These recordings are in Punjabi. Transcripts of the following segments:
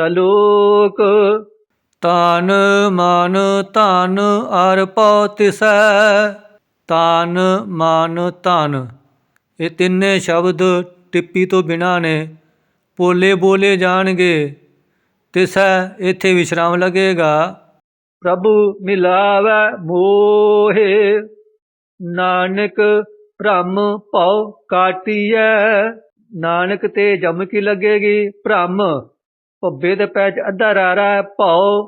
ਸਲੋਕ। ਤਨ ਮਨ ਧਨ ਅਰ ਪਉ ਤਿਸੈ ਤਨ ਮਨ ਧਨ। ਇਹ ਤਿੰਨੇ ਸ਼ਬਦ ਟਿੱਪੀ ਤੋਂ ਬਿਨਾ ਨੇ ਪੋਲੇ ਬੋਲੇ ਜਾਣਗੇ। ਤਿਸੈ ਇੱਥੇ ਵਿਸ਼ਰਾਮ ਲੱਗੇਗਾ। ਪ੍ਰਭੂ ਮਿਲਾਵੈ ਮੋਹੇ ਨਾਨਕ ਭ੍ਰਮ ਭਉ ਕਾਟੀਐ। ਨਾਨਕ ਤੇ ਜਮ ਕੀ ਲੱਗੇਗੀ? ਭ੍ਰਮ। ਭੱਬੇ ਦੇ ਪੈਚ ਅੱਧਾ ਰਾਰਾ ਹੈ ਭਉ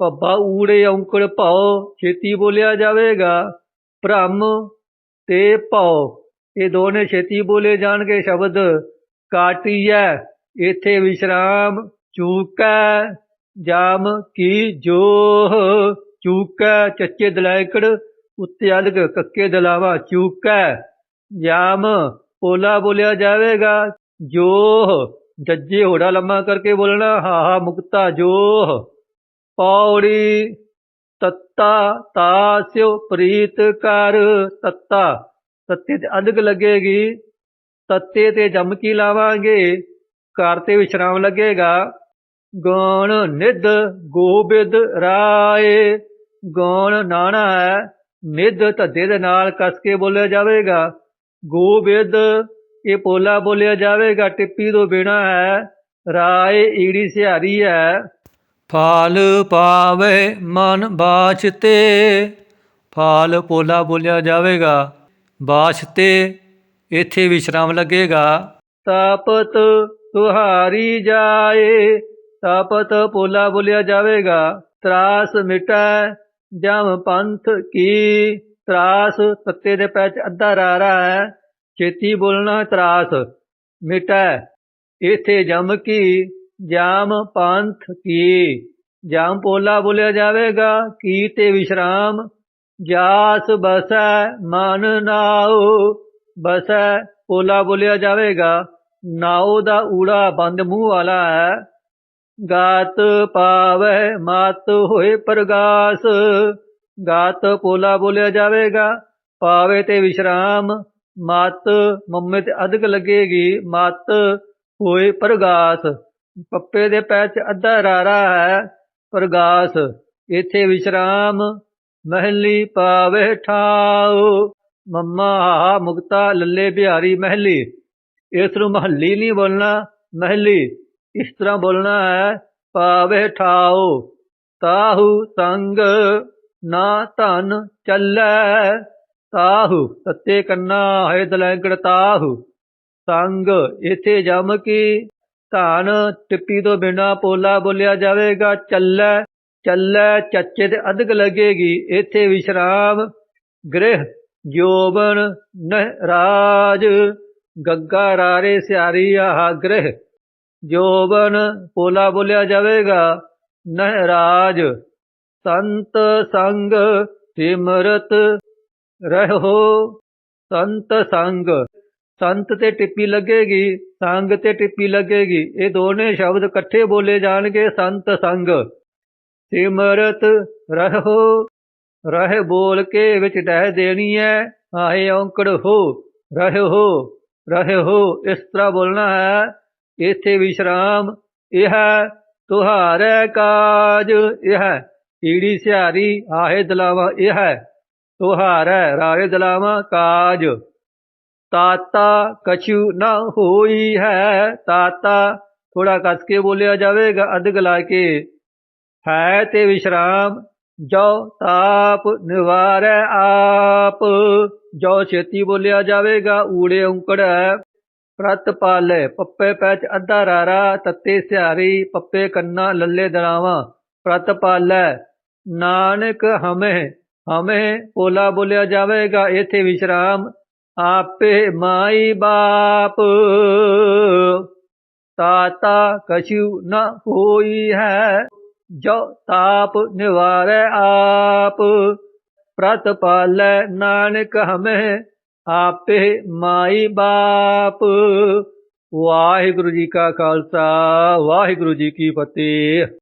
ਭੱਬਾ ਊੜੇ ਔਂਕੜ ਭਉ ਛੇਤੀ ਬੋਲਿਆ ਜਾਵੇਗਾ, ਭ੍ਰਮ ਤੇ ਭਉ ਇਹ ਦੋਨੇ ਛੇਤੀ ਬੋਲੇ ਜਾਣਗੇ ਸ਼ਬਦ। ਕਾਟੀਐ ਇਥੇ ਵਿਸ਼ਰਾਮ ਚੂਕੈ, ਜਾਮ ਕੀ ਜੋਹ ਚੂਕੈ, ਚੱਚੇ ਦਲਾਇਕੜ ਉੱਤੇ ਅਲਗ, ਕੱਕੇ ਦਲਾਵਾ ਚੂਕੈ। ਜਾਮ, ਪੋਲਾ ਬੋਲਿਆ ਜਾਵੇਗਾ, ਜੋਹ ਜੱਜੇ ਹੋੜਾ ਲੰਮਾ ਕਰਕੇ ਬੋਲਣਾ ਹਾਹਾ ਮੁਕਤਾ ਜੋਹ ਪੌੜੀ, ਤੱਤਾ ਤਾਸਿਓ ਪ੍ਰੀਤ ਕਰ ਤੱਤਾ। ਤੱਤੇ ਤੇ ਅਲਗ ਲੱਗੇਗੀ, ਤੱਤੇ ਤੇ ਜਮ ਲਾਵਾਂਗੇ, ਘਰ ਤੇ ਵਿਸ਼ਰਾਮ ਲੱਗੇਗਾ। ਗੌਣ ਨਿਧ, ਗੋਬਿੰਦ ਰਾਏ। ਗੌਣ ਨਾਣਾ ਹੈ, ਨਿਧ ਧੱਦੇ ਦੇ ਨਾਲ ਕਸ ਕੇ ਬੋਲਿਆ ਜਾਵੇਗਾ। ਗੋਬਿੰਦ ਇਹ ਪੋਲਾ ਬੋਲਿਆ ਜਾਵੇਗਾ ਟਿੱਪੀ ਤੋਂ ਬਿਨਾ ਹੈ ਰਾਏ ਈੜੀ ਸਿਹਾਰੀ ਹੈ। ਫਾਲ ਪਾਵੇ ਮਨ ਬਾਛਤੇ ਫਾਲ ਪੋਲਾ ਬੋਲਿਆ ਜਾਵੇਗਾ ਬਾਛਤੇ ਇੱਥੇ ਵਿਸ਼ਰਾਮ ਲੱਗੇਗਾ। ਤਪਤ ਤੁਹਾਰੀ ਜਾਏ ਤਪਤ ਪੋਲਾ ਬੋਲਿਆ ਜਾਵੇਗਾ ਤਰਾਸ ਮਿਟੈ ਜਮ ਪੰਥ ਕੀ ਤਰਾਸ ਤੱਤੇ ਦੇ ਪੈਚ ਅੱਧਾ ਰਾਰਾ ਹੈ। ਛੇਤੀ ਬੋਲਣਾ ਤਰਾਸ। ਮਿਟੈ ਇਥੇ ਜਮ ਕੀ, ਜਾਮ ਪੰਥ ਕੀ? ਜਾਮ ਪੋਲਾ ਬੋਲਿਆ ਜਾਵੇਗਾ, ਕੀ ਤੇ ਵਿਸ਼ਰਾਮ? ਜਾਸ ਬਸੈ, ਮਨ ਨਾਉ। ਬਸੈ, ਪੋਲਾ ਬੋਲਿਆ ਜਾਵੇਗਾ, ਨਾਉ ਦਾ ਊੜਾ ਬੰਦ ਮੂੰਹ ਵਾਲਾ ਹੈ। ਗਾਤ ਪਾਵੈ, ਮਤ ਹੋਏ ਪ੍ਰਗਾਸ। ਗਾਤ ਪੋਲਾ ਬੋਲਿਆ ਜਾਵੇਗਾ, ਪਾਵੇ ਤੇ ਵਿਸ਼ਰਾਮ। ਮਤ ਮੰਮੇ ਤੇ ਅਧਿਕ ਲੱਗੇਗੀ। ਮਤ ਹੋਏ ਪ੍ਰਗਾਸ। ਪੱਪੇ ਦੇ ਪੈਰ 'ਚ ਅੱਧਾ ਰਾਰਾ ਹੈ ਪ੍ਰਗਾਸ। ਇਥੇ ਵਿਸ਼ਰਾਮ ਮਹਿਲੀ ਪਾਵੇ ਠਾਉ। ਮੰਮਾ ਹਾ ਮੁਕਤਾ ਲੱਲੇ ਬਿਹਾਰੀ ਮਹਿਲੀ। ਇਸ ਨੂੰ ਮਹੱਲੀ ਨਹੀਂ ਬੋਲਣਾ, ਮਹਿਲੀ। ਇਸ ਤਰ੍ਹਾਂ ਬੋਲਣਾ ਹੈ ਪਾਵੇ ਠਾਉ। ਤਾਹੂ ਸੰਗ ਨਾ ਧਨ ਚੱਲੈ। ਤਾਹੂ, ਤੱਤੇ ਕੰਨਾ ਹੈ ਦਲੈਂਕੜ ਤਾਹੂ। ਸੰਗ ਇਥੇ ਜਮ ਕੀ? ਧਨ, ਟਿੱਪੀ ਤੋਂ ਬਿਨਾ ਪੋਲਾ ਬੋਲਿਆ ਜਾਵੇਗਾ, ਚੱਲੈ ਚੱਲੈ, ਚੱਚੇ ਤੇ ਅਧਿਕ ਲੱਗੇਗੀ ਇਥੇ ਵਿਸ਼ਰਾਮ। ਗ੍ਰਹਿ, ਜੋਬਨ ਨਹਿ ਰਾਜ। ਗੱਗਾ ਰਾਰੇ ਸਿਆਰੀ ਆਹ ਗ੍ਰਹਿ। ਜੋਬਨ, ਪੋਲਾ ਬੋਲਿਆ ਜਾਵੇਗਾ, ਨਹਿ ਰਾਜ। ਸੰਤ ਸੰਗ, ਸਿਮਰਤ ਰਹੋ ਸੰਤ ਸੰਗ। ਸੰਤ ਤੇ ਟਿੱਪੀ ਲੱਗੇਗੀ, ਸੰਗ ਤੇ ਟਿੱਪੀ ਲੱਗੇਗੀ। ਇਹ ਦੋਨੇ ਸ਼ਬਦ ਇਕੱਠੇ ਬੋਲੇ ਜਾਣਗੇ, ਸੰਤ ਸੰਗ। ਸਿਮਰਤ ਰਹੋ ਰਹਿ ਬੋਲ ਕੇ ਵਿੱਚ ਡਹਿ ਦੇਣੀ ਹੈ ਆਹੇ ਔਂਕੜ ਹੋ, ਰਹਿ ਹੋ ਰਹਿ ਹੋ। ਇਸ ਤਰ੍ਹਾਂ ਬੋਲਣਾ ਹੈ, ਇਥੇ ਵਿਸ਼ਰਾਮ, ਇਹ ਤੁਹਾਰੇ ਕਾਜ, ਇਹ ਈੜੀ ਸਿਹਾਰੀ, ਆਹੇ ਦਲਾਵਾ, ਇਹ ਤੁਹਾਰੇ ਰਾਏ ਦਲਾਵਾ ਕਾਜ ਤਾਤਾ ਕਛੂ ਨਾ ਹੋਈ ਹੈ ਤਾਤਾ ਥੋੜਾ ਕੱਸ ਕੇ ਬੋਲਿਆ ਜਾਵੇਗਾ ਅਧਿਕ ਲਾ ਕੇ ਹੈ ਤੇ ਵਿਸ਼ਰਾਮ ਜੋ ਤਾਪ ਨਿਵਾਰੈ ਆਪ ਜੋ ਛੇਤੀ ਬੋਲਿਆ ਜਾਵੇਗਾ ਊੜੇ ਔਂਕੜ ਹੈ ਪ੍ਰਤ ਪਾਲੇ ਪੱਪੇ ਪੈਚ ਅੱਧਾ ਰਾਰਾ ਤੱਤੇ ਸਿਹਾਰੀ ਪੱਪੇ ਕੰਨਾ ਲੱਲੇ ਦਲਾਵਾ ਪ੍ਰਤ ਪਾਲੇ ਨਾਨਕ ਹਮੇ ਭੋਲਾ ਬੋਲਿਆ ਜਾਵੇਗਾ, ਇਥੇ ਵਿਸ਼ਰਾਮ ਆਪੇ ਮਾਈ ਬਾਪ। ਤਾਤਾ ਕਛੂ ਨ ਹੋਈ ਹੈ, ਜੋ ਤਾਪ ਨਿਵਾਰੈ ਆਪ। ਪ੍ਰਤ ਪਾਲੈ ਨਾਨਕ ਹਮੇ ਆਪੇ ਮਾਈ ਬਾਪ। ਵਾਹਿਗੁਰੂ ਜੀ ਕਾ ਖਾਲਸਾ, ਵਾਹਿਗੁਰੂ ਜੀ ਕੀ ਫਤਿਹ।